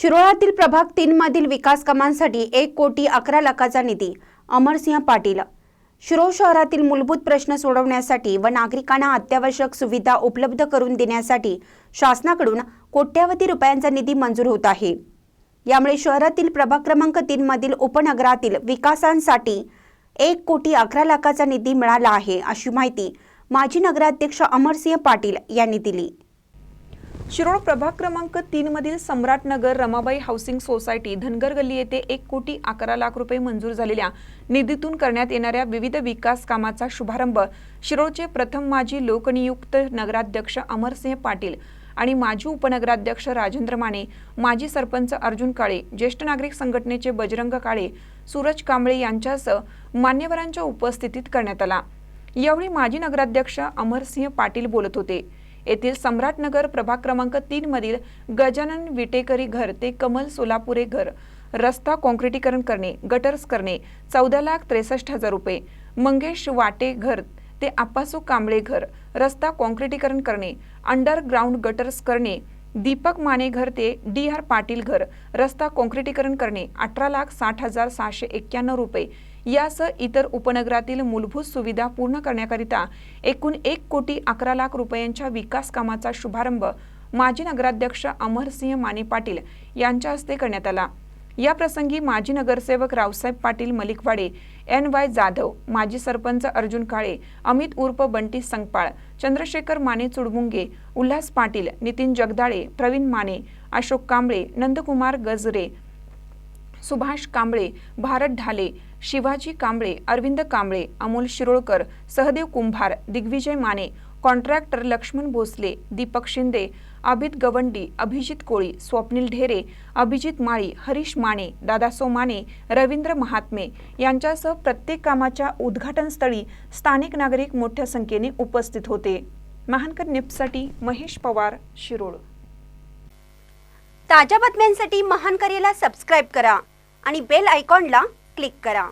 शिरोळातील प्रभाग तीन मधील विकास कामांसाठी एक कोटी अकरा लाखाचा निधी. अमरसिंह पाटील. शिरोळ शहरातील मूलभूत प्रश्न सोडवण्यासाठी व नागरिकांना अत्यावश्यक सुविधा उपलब्ध करून देण्यासाठी शासनाकडून कोट्यावधी रुपयांचा निधी मंजूर होत आहे. यामुळे शहरातील प्रभाग क्रमांक तीन मधील उपनगरातील विकासांसाठी एक कोटी अकरा लाखाचा निधी मिळाला आहे अशी माहिती माजी नगराध्यक्ष अमरसिंह पाटील यांनी दिली. शिरोळ प्रभाग क्रमांक तीन मधील सम्राटनगर रमाबाई हाऊसिंग सोसायटी धनगर गल्ली येथे एक कोटी अकरा लाख रुपये मंजूर झालेल्या निधीतून करण्यात येणाऱ्या विविध विकास कामाचा शुभारंभ शिरोळचे प्रथम माजी लोकनियुक्त नगराध्यक्ष अमरसिंह पाटील आणि माजी उपनगराध्यक्ष राजेंद्र माने माजी सरपंच अर्जुन काळे ज्येष्ठ नागरिक संघटनेचे बजरंग काळे सूरज कांबळे यांच्यासह मान्यवरांच्या उपस्थितीत करण्यात आला. यावेळी माजी नगराध्यक्ष अमरसिंह पाटील बोलत होते. येथील सम्राटनगर प्रभाग क्रमांक तीन मधील गजानन विटेकरी घर ते कमल सोलापुरे घर. रस्ता कॉन्क्रिटीकरण करणे गटर्स करणे चौदा लाख त्रेसष्ट हजार रुपये. मंगेश वाटे घर ते आप्पासू कांबळे घर. रस्ता कॉन्क्रिटीकरण करणे अंडरग्राऊंड गटर्स करणे दीपक माने घर ते डी आर पाटील घर रस्ता कॉन्क्रिटीकरण करणे अठरा लाख साठ हजार सहाशे एक्क्याण्णव रुपये. यासह इतर उपनगरातील मूलभूत सुविधा पूर्ण करण्याकरिता एकूण एक कोटी अकरा लाख रुपयांच्या विकास कामाचा शुभारंभ माजी नगराध्यक्ष अमरसिंह माने पाटील यांच्या हस्ते करण्यात आला. या प्रसंगी माजी नगरसेवक रावसाहेब पाटील मलिकवाडे एन वाय जाधव माजी सरपंच अर्जुन काळे अमित उर्फ बंटी संगपाळ चंद्रशेखर माने चुडमुंगे उल्हास पाटील नितीन जगदाळे प्रवीण माने अशोक कांबळे नंदकुमार गजरे सुभाष कांबळे भारत ढाले शिवाजी कांबळे अरविंद कांबळे अमोल शिरोळकर सहदेव कुंभार दिग्विजय माने कॉन्ट्रॅक्टर लक्ष्मण भोसले दीपक शिंदे अभित गवंडी अभिजित कोळी स्वप्नील ढेरे अभिजित माळी हरीश माने दादासो माने रवींद्र महात्मे यांच्यासह प्रत्येक कामाच्या उद्घाटनस्थळी स्थानिक नागरिक मोठ्या संख्येने उपस्थित होते. महानकर निपसाठी महेश पवार शिरोळ. ताज्या बातम्यांसाठी महानकरेला सबस्क्राईब करा आणि बेल आयकॉनला क्लिक करा.